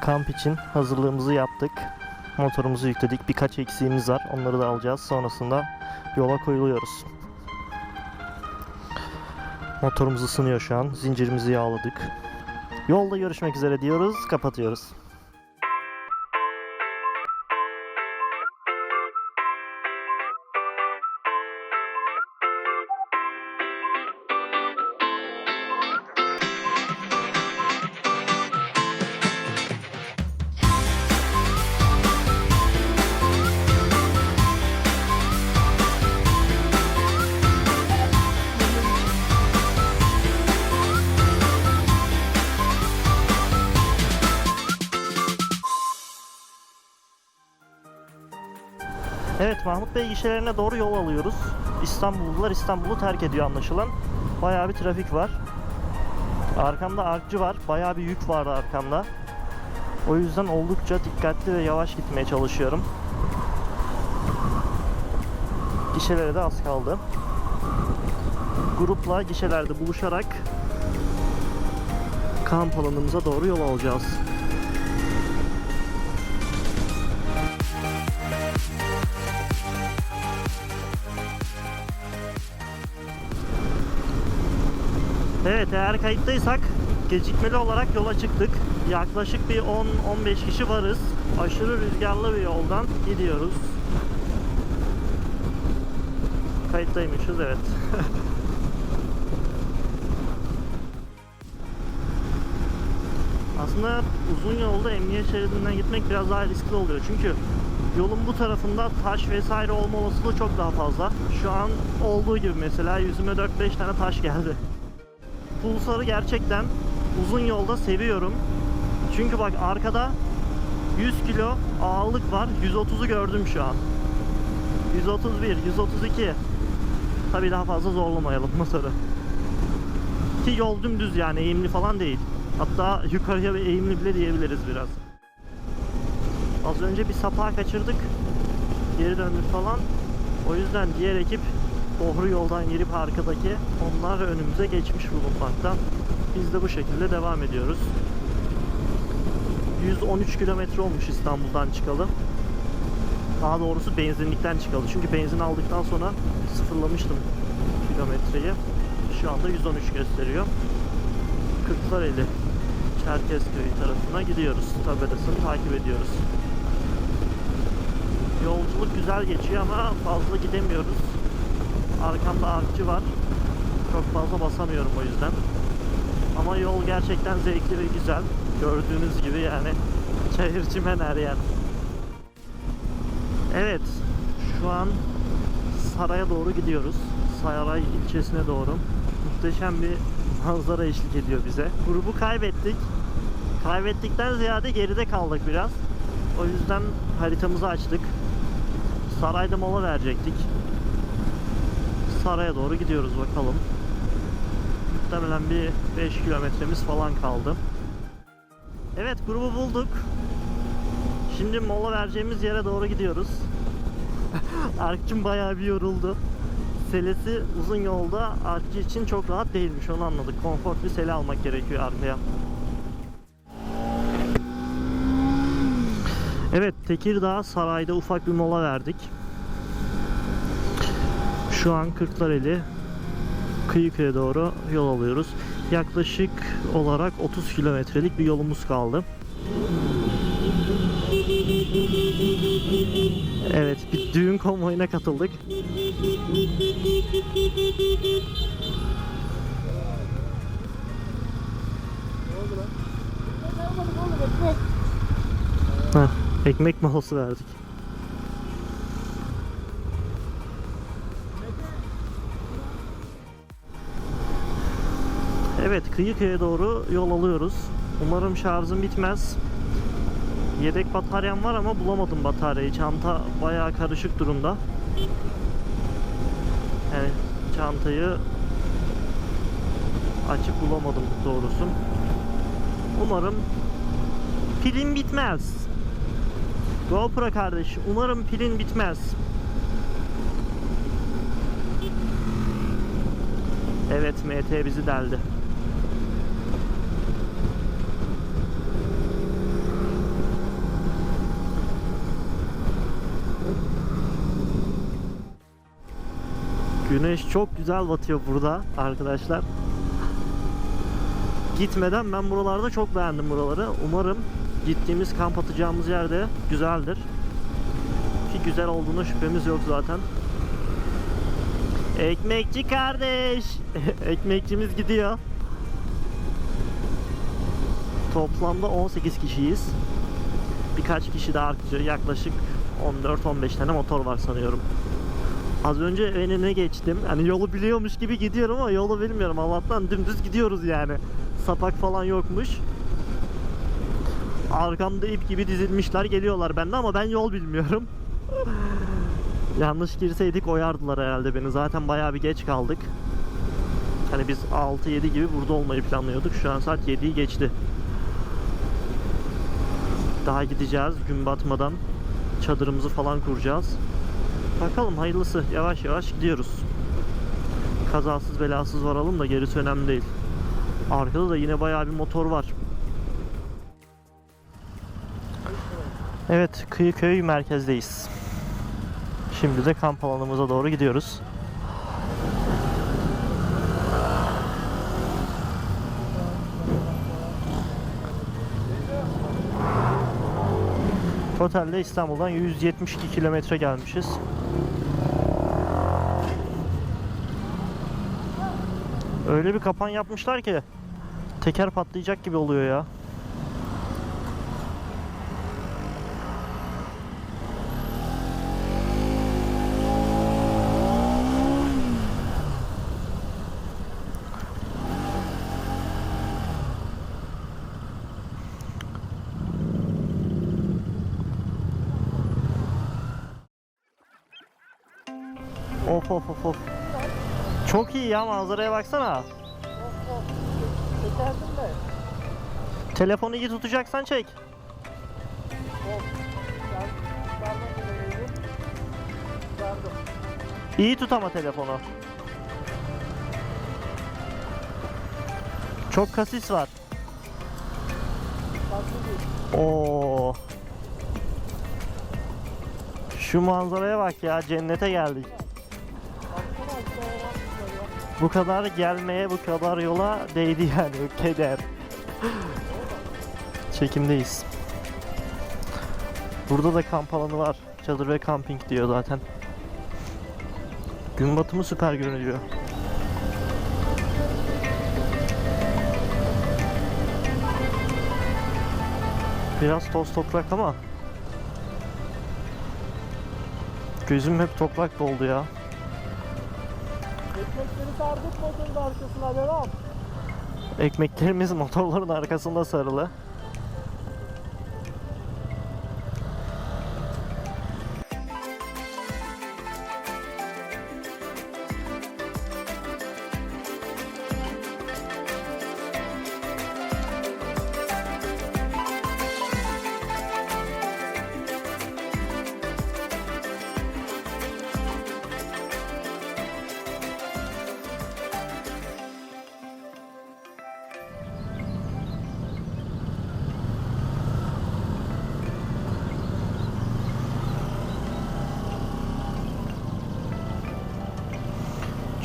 Kamp için hazırlığımızı yaptık. Motorumuzu yükledik. Birkaç eksiğimiz var. Onları da alacağız. Sonrasında yola koyuluyoruz. Motorumuz ısınıyor şu an. Zincirimizi yağladık. Yolda görüşmek üzere diyoruz. Kapatıyoruz. Evet Mahmut Bey gişelerine doğru yol alıyoruz. İstanbullular İstanbul'u terk ediyor anlaşılan. Bayağı bir trafik var. Arkamda arkçı var. Bayağı bir yük var arkamda. O yüzden oldukça dikkatli ve yavaş gitmeye çalışıyorum. Gişelere de az kaldı. Grupla gişelerde buluşarak kamp alanımıza doğru yol alacağız. Evet eğer kayıttaysak gecikmeli olarak yola çıktık. Yaklaşık bir 10-15 kişi varız. Aşırı rüzgarlı bir yoldan gidiyoruz. Kayıttaymışız evet. Aslında uzun yolda emniyet şeridinden gitmek biraz daha riskli oluyor. Çünkü yolun bu tarafında taş vesaire olma olasılığı çok daha fazla. Şu an olduğu gibi mesela yüzüme 4-5 tane taş geldi. Pulsar'ı gerçekten uzun yolda seviyorum. Çünkü bak arkada 100 kilo ağırlık var. 130'u gördüm şu an. 131, 132. Tabii daha fazla zorlamayalım motoru. Ki yol dümdüz yani eğimli falan değil. Hatta yukarıya bir eğimli bile diyebiliriz biraz. Az önce bir sapağı kaçırdık. Geri döndük falan. O yüzden diğer ekip doğru yoldan girip arkadaki onlar önümüze geçmiş bulunmakta. Biz de bu şekilde devam ediyoruz. 113 kilometre olmuş İstanbul'dan çıkalı. Daha doğrusu benzinlikten çıkalı. Çünkü benzin aldıktan sonra sıfırlamıştım kilometreyi. Şu anda 113 gösteriyor. Kırklareli Çerkezköy tarafına gidiyoruz. Tabelasını takip ediyoruz. Yolculuk güzel geçiyor ama fazla gidemiyoruz. Arkamda arkçı var. Çok fazla basamıyorum o yüzden. Ama yol gerçekten zevkli ve güzel. Gördüğünüz gibi yani çayır çimen her yer. Evet. Şu an Saray'a doğru gidiyoruz. Saray ilçesine doğru. Muhteşem bir manzara eşlik ediyor bize. Grubu kaybettik. Kaybettikten ziyade geride kaldık biraz. O yüzden haritamızı açtık. Sarayda mola verecektik. Saray'a doğru gidiyoruz bakalım. Muhtemelen bir 5 kilometremiz falan kaldı. Evet grubu bulduk. Şimdi mola vereceğimiz yere doğru gidiyoruz. Arkçım bayağı bir yoruldu. Selesi uzun yolda arkçı için çok rahat değilmiş onu anladık. Konfor bir sele almak gerekiyor arkaya. Evet Tekirdağ Saray'da ufak bir mola verdik. Şu an Kırklareli Kıyıköy'e doğru yol alıyoruz. Yaklaşık olarak 30 kilometrelik bir yolumuz kaldı. Evet, bir düğün konvoyuna katıldık. Heh, ekmek molası verdik. Evet, Kıyıköy'e doğru yol alıyoruz. Umarım şarjım bitmez. Yedek bataryam var ama bulamadım bataryayı. Çanta bayağı karışık durumda. Yani çantayı açıp bulamadım doğrusu. Umarım pilin bitmez. GoPro kardeş, umarım pilin bitmez. Evet, MT bizi deldi. Güneş çok güzel batıyor burada arkadaşlar. Gitmeden ben buralarda çok beğendim buraları. Umarım gittiğimiz kamp atacağımız yerde güzeldir. Ki güzel olduğuna şüphemiz yok zaten. Ekmekçi kardeş. Ekmekçimiz gidiyor. Toplamda 18 kişiyiz. Birkaç kişi daha artacak. Yaklaşık 14-15 tane motor var sanıyorum. Az önce önüne geçtim. Hani yolu biliyormuş gibi gidiyorum ama yolu bilmiyorum. Allah'tan dümdüz gidiyoruz yani. Sapak falan yokmuş. Arkamda ip gibi dizilmişler geliyorlar bende ama ben yol bilmiyorum. Yanlış girseydik oyardılar herhalde beni. Zaten bayağı bir geç kaldık. Hani biz 6-7 gibi burada olmayı planlıyorduk. Şu an saat 7'yi geçti. Daha gideceğiz gün batmadan. Çadırımızı falan kuracağız. Bakalım hayırlısı. Yavaş yavaş gidiyoruz. Kazasız belasız varalım da gerisi önemli değil. Arkada da yine bayağı bir motor var. Evet, Kıyıköy merkezdeyiz. Şimdi de kamp alanımıza doğru gidiyoruz. Totalde İstanbul'dan 172 kilometre gelmişiz. Öyle bir kapan yapmışlar ki teker patlayacak gibi oluyor ya. Of of of of. Çok iyi ya manzaraya baksana. Telefonu iyi tutacaksan çek. İyi tut ama telefonu. Çok kasis var. Oo. Şu manzaraya bak ya cennete geldik. Bu kadar gelmeye bu kadar yola değdi yani keder. Çekimdeyiz. Burada da kamp alanı var. Çadır ve kamping diyor zaten. Gün batımı süper görünüyor. Biraz toz toprak ama Gözüm hep toprak doldu ya. Ekmekleri sardık motorun arkasına devam. Ekmeklerimiz motorların arkasında sarılı.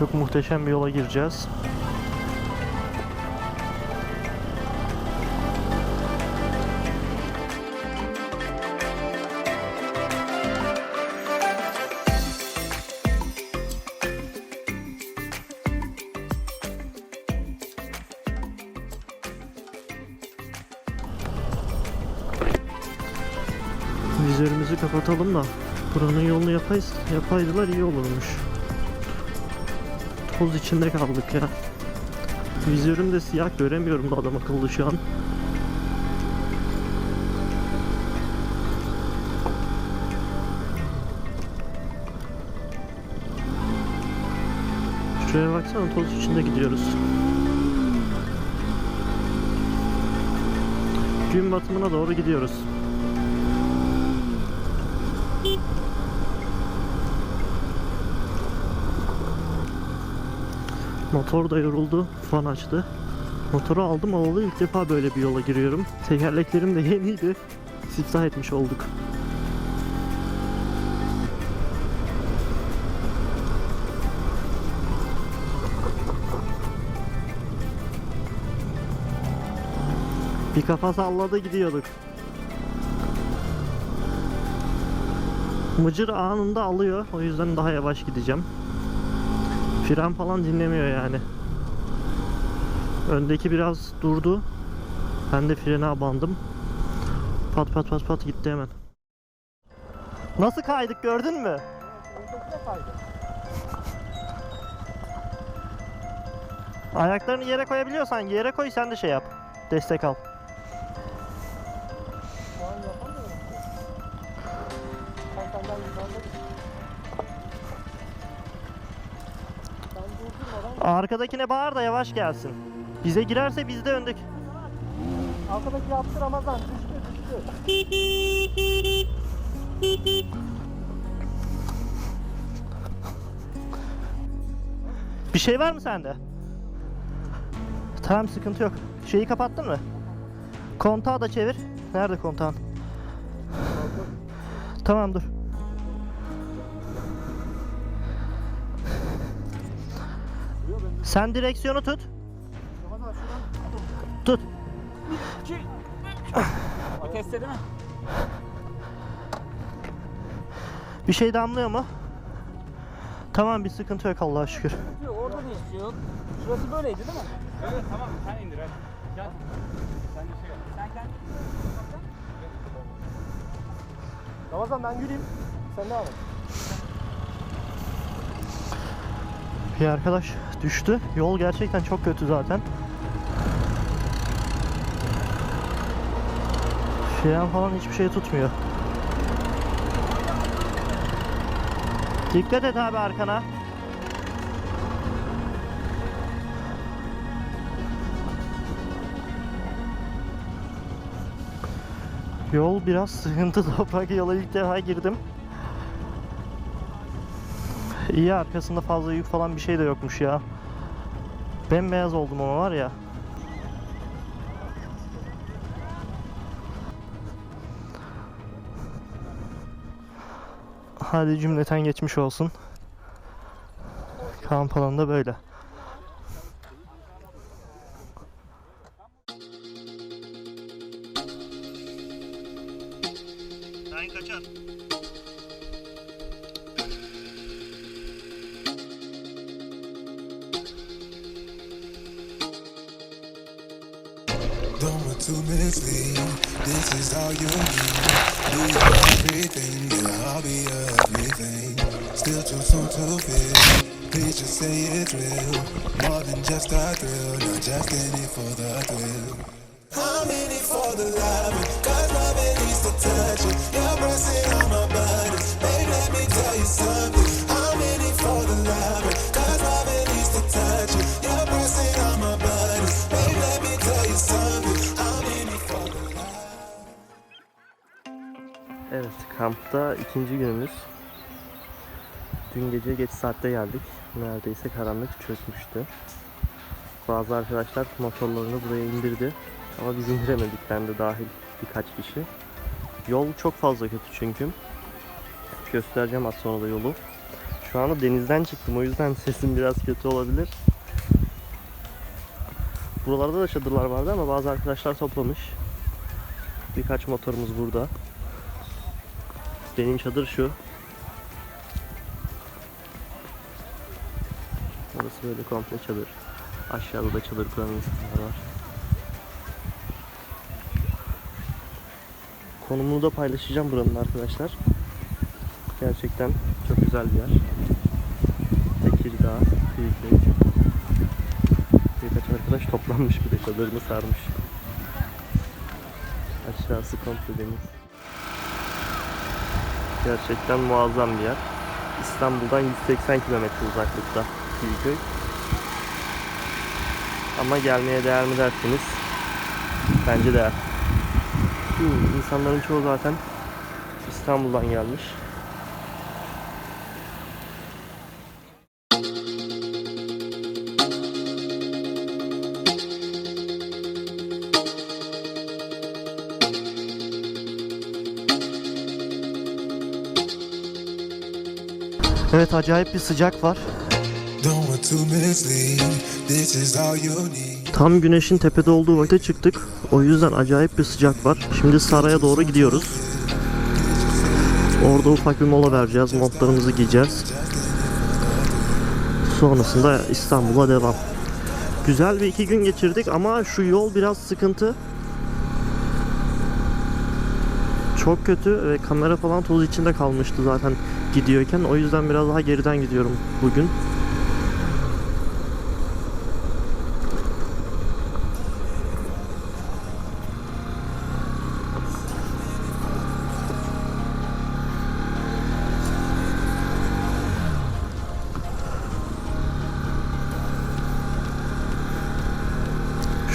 Çok muhteşem bir yola gireceğiz. Vizörümüzü kapatalım da buranın yolunu yapay, yapaydılar iyi olurmuş. Toz içinde kaldık ya. Vizörüm de siyah göremiyorum da adam akıllı şu an. Şuraya baksana toz içinde gidiyoruz. Gün batımına doğru gidiyoruz. Motor da yoruldu. Fan açtı. Motoru aldım alalı ilk defa böyle bir yola giriyorum. Tekerleklerim de yeniydi. Siftah etmiş olduk. Bir kafa salladı gidiyorduk. Mıcır anında alıyor. O yüzden daha yavaş gideceğim. Fren falan dinlemiyor yani. Öndeki biraz durdu. Ben de frene abandım. Pat pat pat pat gitti hemen. Nasıl kaydık gördün mü? Ayaklarını yere koyabiliyorsan yere koy sen de şey yap. Destek al. Arkadakine bağır da yavaş gelsin. Bize girerse biz de öndeki. arkadaki yaptı Ramazan düştü düştü. Bir şey var mı sende? Tamam sıkıntı yok. Şeyi kapattın mı? Kontağı da çevir. Nerede kontağın? Tamam dur. Sen direksiyonu tut. Tut. Değil mi? Bir şey damlıyor mu? Tamam bir sıkıntı yok Allah'a şükür. Yok, Orada da hiçbir şey yok. Şurası böyleydi değil mi? Evet tamam sen indir hadi. Gel. Sen de şey yap. Sen kendin Ramazan ben yürüyeyim. Sen devam et. Bir arkadaş düştü. Yol gerçekten çok kötü zaten. Fren falan hiçbir şey tutmuyor. Dikkat et abi arkana. Yol biraz sıkıntı toprak yola ilk defa girdim. İyi arkasında fazla yük falan bir şey de yokmuş ya. Bembeyaz oldum ama var ya. Hadi cümleten geçmiş olsun. Kamp alanında böyle. Ben kaçar. To mislead. This is all you need. Be everything, yeah, I'll be everything. Still too soon to feel. Please just say it's real. More than just a thrill, not just in it for the thrill. I'm in it for the love, cause love it needs to touch it. You're pressing on Evet, kampta ikinci günümüz. Dün gece geç saatte geldik. Neredeyse karanlık çökmüştü. Bazı arkadaşlar motorlarını buraya indirdi. Ama biz indiremedik, ben de dahil birkaç kişi. Yol çok fazla kötü çünkü. Göstereceğim az sonra da yolu. Şu anda denizden çıktım, o yüzden sesim biraz kötü olabilir. Buralarda da çadırlar vardı ama bazı arkadaşlar toplamış. Birkaç motorumuz burada. Benim çadır şu. Burası böyle komple çadır. Aşağıda da çadır kuran insanlar var. Konumunu da paylaşacağım buranın arkadaşlar. Gerçekten çok güzel bir yer. Tekirdağ, Büyükbük. Birkaç arkadaş toplanmış bir de çadırını sarmış. Aşağısı komple deniz. Gerçekten muazzam bir yer. İstanbul'dan 180 kilometre uzaklıkta Büyüköy. Ama gelmeye değer mi derseniz bence değer. Hmm, insanların çoğu zaten İstanbul'dan gelmiş. Evet acayip bir sıcak var. Tam güneşin tepede olduğu vakte çıktık. O yüzden acayip bir sıcak var. Şimdi saraya doğru gidiyoruz. Orada ufak bir mola vereceğiz. Montlarımızı giyeceğiz. Sonrasında İstanbul'a devam. Güzel bir iki gün geçirdik ama şu yol biraz sıkıntı. Çok kötü ve kamera falan toz içinde kalmıştı zaten gidiyorken. O yüzden biraz daha geriden gidiyorum bugün.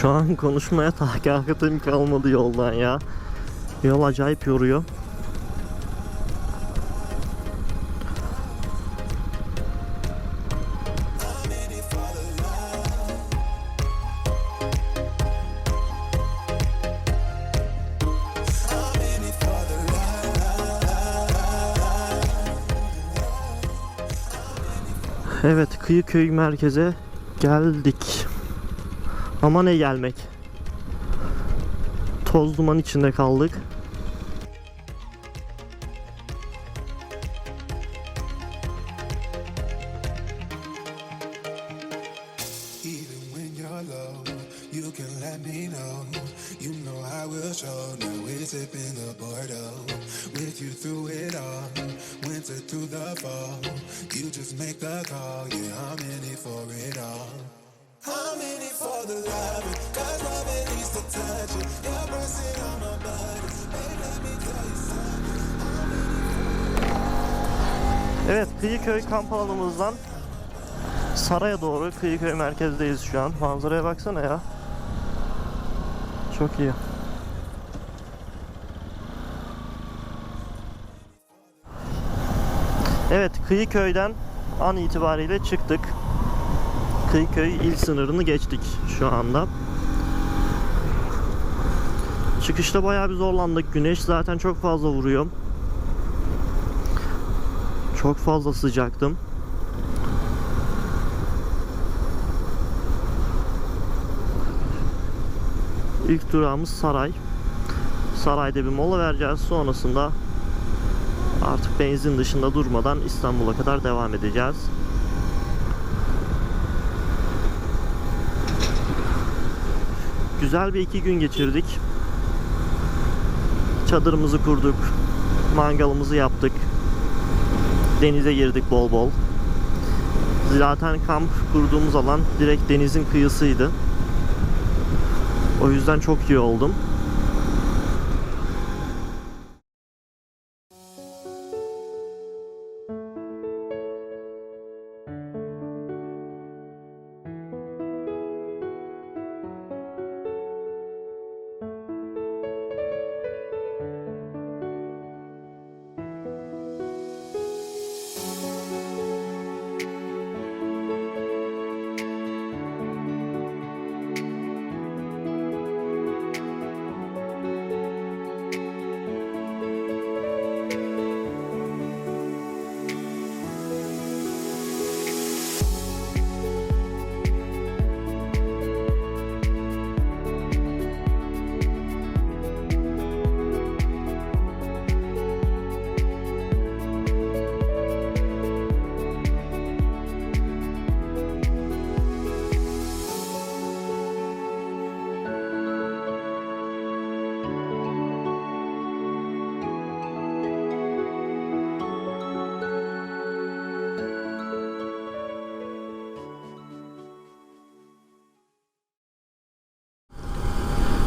Şu an konuşmaya takatim kalmadı yoldan ya. Yol acayip yoruyor. Evet, Kıyıköy merkeze geldik. Ama ne gelmek. Toz duman içinde kaldık. Kıyıköy kamp alanımızdan Saray'a doğru Kıyıköy merkezdeyiz şu an. Manzaraya baksana ya. Çok iyi. Evet, Kıyıköy'den an itibariyle çıktık. Kıyıköy il sınırını geçtik şu anda. Çıkışta bayağı bir zorlandık. Güneş zaten çok fazla vuruyor. Çok fazla sıcaktım. İlk durağımız Saray. Saray'da bir mola vereceğiz. Sonrasında artık benzin dışında durmadan İstanbul'a kadar devam edeceğiz. Güzel bir iki gün geçirdik. Çadırımızı kurduk. Mangalımızı yaptık. Denize girdik bol bol. Zaten kamp kurduğumuz alan direkt denizin kıyısıydı. O yüzden çok iyi oldum.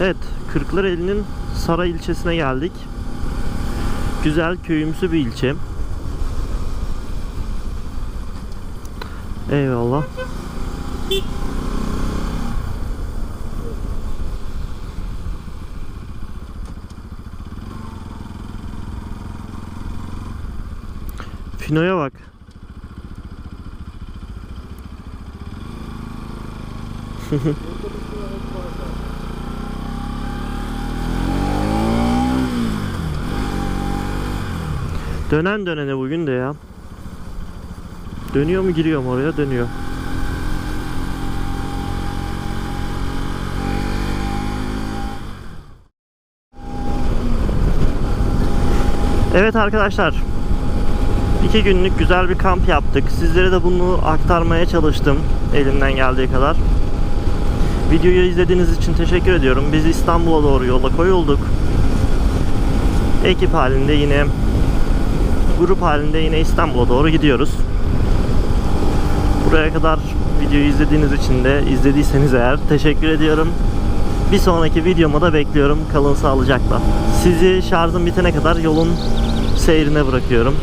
Evet, Kırklareli'nin Saray ilçesine geldik. Güzel köyümsü bir ilçe. Eyvallah. Fino'ya bak. Dönen dönene bugün de ya. Dönüyor mu giriyor mu oraya? Dönüyor. Evet arkadaşlar. iki günlük güzel bir kamp yaptık. Sizlere de bunu aktarmaya çalıştım elimden geldiği kadar. Videoyu izlediğiniz için teşekkür ediyorum. Biz İstanbul'a doğru yola koyulduk. Ekip halinde yine grup halinde yine İstanbul'a doğru gidiyoruz. Buraya kadar videoyu izlediğiniz için de izlediyseniz eğer teşekkür ediyorum. Bir sonraki videoma da bekliyorum. Kalın sağlıcakla. Sizi şarjım bitene kadar yolun seyrine bırakıyorum.